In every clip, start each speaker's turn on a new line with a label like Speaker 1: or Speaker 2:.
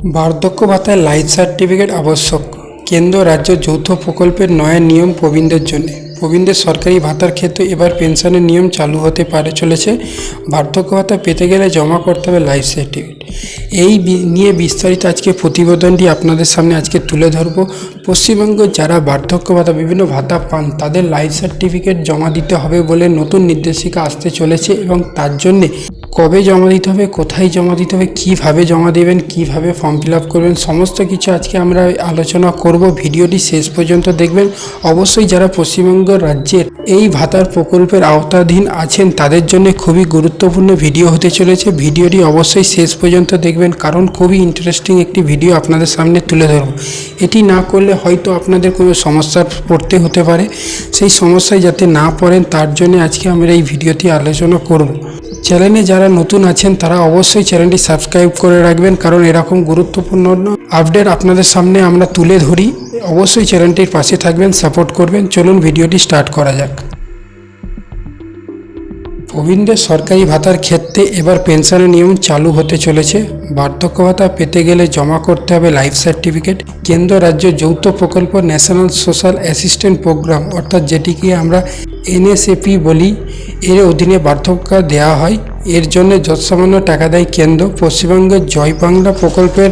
Speaker 1: বার্ধক্য ভাতায় life certificate আবশ্যক। কেন্দ্র, রাজ্য যৌথ প্রকল্পের নয়া নিয়ম প্রবীণদের জন্য। প্রবীণদের সরকারি ভাতার ক্ষেত্রে এবার পেনশনের নিয়ম চালু হতে পারে চলেছে। বার্ধক্য ভাতা পেতে গেলে জমা করতে হবে লাইফ সার্টিফিকেট এই নিয়ে বিস্তারিত আজকে প্রতিবেদনটি আপনাদের সামনে আজকে তুলে ধরব। পশ্চিমবঙ্গ যারা বার্ধক্য ভাতা, বিভিন্ন ভাতা পান, তাদের লাইফ সার্টিফিকেট জমা দিতে হবে বলে নতুন নির্দেশিকা আসতে চলেছে এবং তার জন্যে কবে জমা দিতে হবে, কোথায় জমা দিতে হবে, কীভাবে জমা দেবেন, কীভাবে ফর্ম ফিল আপ করবেন, সমস্ত কিছু আজকে আমরা আলোচনা করব। ভিডিওটি শেষ পর্যন্ত দেখবেন। অবশ্যই যারা পশ্চিমবঙ্গ রাজ্যের এই ভাতার প্রকল্পের আওতাধীন আছেন, তাদের জন্য খুবই গুরুত্বপূর্ণ ভিডিও হতে চলেছে। ভিডিওটি অবশ্যই শেষ পর্যন্ত দেখবেন, কারণ খুবই ইন্টারেস্টিং একটি ভিডিও আপনাদের সামনে তুলে ধরব। এটি না করলে হয়তো আপনাদের কোনো সমস্যার পড়তে হতে পারে। সেই সমস্যায় যাতে না পড়েন, তার জন্য আজকে আমরা এই ভিডিওটি আলোচনা করব। চ্যানেলে যারা নতুন আছেন, তারা অবশ্যই চ্যানেলটি সাবস্ক্রাইব করে রাখবেন, কারণ এরকম গুরুত্বপূর্ণ আপডেট আপনাদের সামনে আমরা তুলে ধরি। অবশ্যই চ্যানেলটির পাশে থাকবেন, সাপোর্ট করবেন। চলুন, ভিডিওটি স্টার্ট করা যাক। প্রবীণদের সরকারি ভাতার ক্ষেত্রে এবার পেনশনের নিয়ম চালু হতে চলেছে। বার্ধক্য ভাতা পেতে গেলে জমা করতে হবে লাইফ সার্টিফিকেট। কেন্দ্র রাজ্য যৌথ প্রকল্প ন্যাশনাল সোশ্যাল অ্যাসিস্ট্যান্ট প্রোগ্রাম, অর্থাৎ যেটিকে আমরা এনএসএপি বলি, এর অধীনে বার্ধক্য দেওয়া হয়। এর জন্য যৎসামান্য টাকা দেয় কেন্দ্র। পশ্চিমবঙ্গের জয় বাংলা প্রকল্পের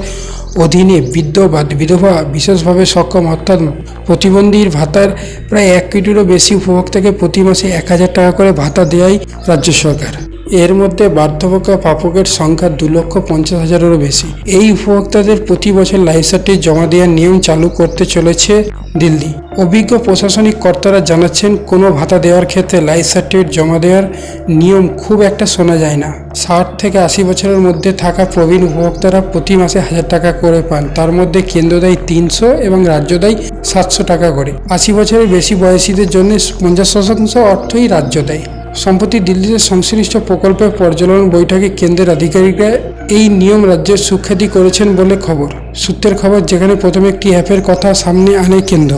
Speaker 1: অধীনে বৃদ্ধ বা বিধবা বিশেষভাবে সক্ষম, অর্থাৎ প্রতিবন্ধীর ভাতার প্রায় এক কোটিরও বেশি উপভোক্তাকে প্রতি মাসে এক হাজার টাকা করে ভাতা দেয় রাজ্য সরকার। এর মধ্যে বার্ধক্য প্রাপকের সংখ্যা দু লক্ষ পঞ্চাশ হাজারেরও বেশি। এই উপভোক্তাদের প্রতি বছর লাইফ জমা দেওয়ার নিয়ম চালু করতে চলেছে দিল্লি। অভিজ্ঞ প্রশাসনিক কর্তারা জানাচ্ছেন, কোনো ভাতা দেওয়ার ক্ষেত্রে লাইফ সার্টিফিকেট জমা দেওয়ার নিয়ম খুব একটা শোনা যায় না। ষাট থেকে আশি বছরের মধ্যে থাকা প্রবীণ উপভোক্তারা প্রতি মাসে হাজার টাকা করে পান। তার মধ্যে কেন্দ্র দেয় তিনশো এবং রাজ্য দেয় সাতশো টাকা করে। আশি বছরের বেশি বয়সীদের জন্য পঞ্চাশ শতাংশ অর্থই রাজ্য দেয়। সম্প্রতি দিল্লিতে সংশ্লিষ্ট প্রকল্পের পর্যালোচনা বৈঠকে কেন্দ্রের আধিকারিকরা এই নিয়ম রাজ্যের সুখ্যাতি করেছেন বলে খবর। সূত্রের খবর, যেখানে প্রথমে একটি অ্যাপের কথা সামনে আনে কেন্দ্র।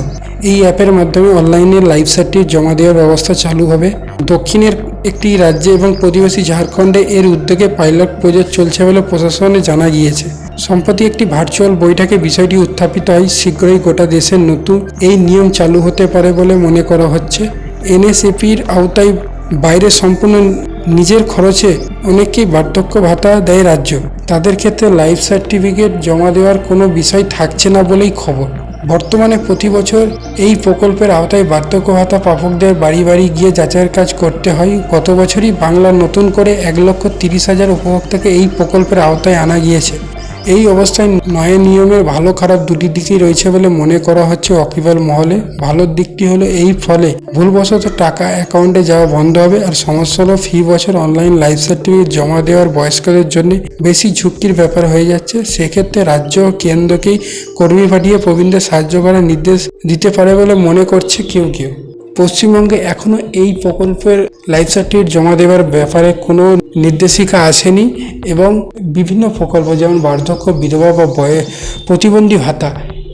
Speaker 1: এই অ্যাপের মাধ্যমে অনলাইনে লাইফ সার্টিফিকেট জমা দেওয়ার ব্যবস্থা চালু হবে। দক্ষিণের একটি রাজ্যে এবং প্রতিবেশী ঝাড়খণ্ডে এর উদ্যোগে পাইলট প্রজেক্ট চলছে বলে প্রশাসনে জানা গিয়েছে। সম্প্রতি একটি ভার্চুয়াল বৈঠকে বিষয়টি উত্থাপিত হয়। শীঘ্রই গোটা দেশের নতুন এই নিয়ম চালু হতে পারে বলে মনে করা হচ্ছে। এনএসএপির আওতায় বাইরে সম্পূর্ণ নিজের খরচে অনেককেই বার্ধক্য ভাতা দেয় রাজ্য। তাদের ক্ষেত্রে লাইফ সার্টিফিকেট জমা দেওয়ার কোনো বিষয় থাকছে না বলেই খবর। বর্তমানে প্রতি বছর এই প্রকল্পের আওতায় বার্ধক্য ভাতা প্রাপকদের বাড়ি বাড়ি গিয়ে যাচাইয়ের কাজ করতে হয়। গত বছরই বাংলার নতুন করে এক লক্ষ তিরিশ হাজার উপভোক্তাকে এই প্রকল্পের আওতায় আনা গিয়েছে। এই অবস্থায় নয় নিয়মের ভালো খারাপ দুটি দিকই রয়েছে বলে মনে করা হচ্ছে অকিবাল মহলে। ভালো দিকটি হলো? এই ফলে ভুলবশত টাকা অ্যাকাউন্টে যাওয়া বন্ধ হবে আর সমস্যা হলো ফি বছর অনলাইন লাইফ সার্টিফিকেট জমা দেওয়ার বয়স্কদের জন্য বেশি ঝুঁকির ব্যাপার হয়ে যাচ্ছে। সেক্ষেত্রে রাজ্য ও কেন্দ্রকেই কর্মী পাঠিয়ে প্রবীণদের সাহায্য করার নির্দেশ দিতে পারে বলে মনে করছে কেউ কেউ। পশ্চিমবঙ্গে এখনও এই প্রকল্পের লাইফ সার্টিফিকেট জমা দেওয়ার ব্যাপারে কোনো নির্দেশিকা আসেনি এবং বিভিন্ন প্রকল্প যেমন বার্ধক্য, বিধবা বা বয়ে প্রতিবন্ধী ভাতা,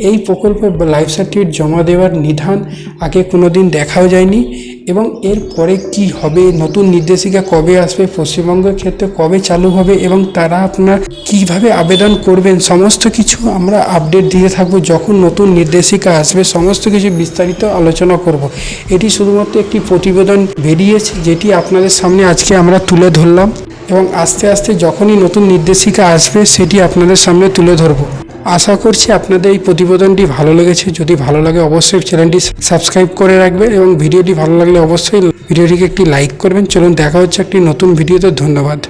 Speaker 1: এই প্রকল্পে লাইফ সার্টিফিকেট জমা দেওয়ার নিধান আগে কোনো দিন দেখাও যায়নি। এবং এর পরে কি হবে? নতুন নির্দেশিকা কবে আসবে? পশ্চিমবঙ্গের ক্ষেত্রে কবে চালু হবে? এবং তারা আপনার কীভাবে আবেদন করবেন? সমস্ত কিছু আমরা আপডেট দিয়ে থাকব। যখন নতুন নির্দেশিকা আসবে, সমস্ত কিছু বিস্তারিত আলোচনা করব। এটি শুধুমাত্র একটি প্রতিবেদন বেরিয়েছে, যেটি আপনাদের সামনে আজকে আমরা তুলে ধরলাম। এবং আস্তে আস্তে যখনই নতুন নির্দেশিকা আসবে, সেটি আপনাদের সামনে তুলে ধরবো। আশা করছি আপনাদের এই প্রতিবেদনটি ভালো লেগেছে। যদি ভালো লাগে অবশ্যই চ্যানেলটি সাবস্ক্রাইব করে রাখবেন এবং ভিডিওটি ভালো লাগলে অবশ্যই ভিডিওটিকে একটি লাইক করবেন। চলুন দেখা হচ্ছে একটি নতুন ভিডিওতে। ধন্যবাদ।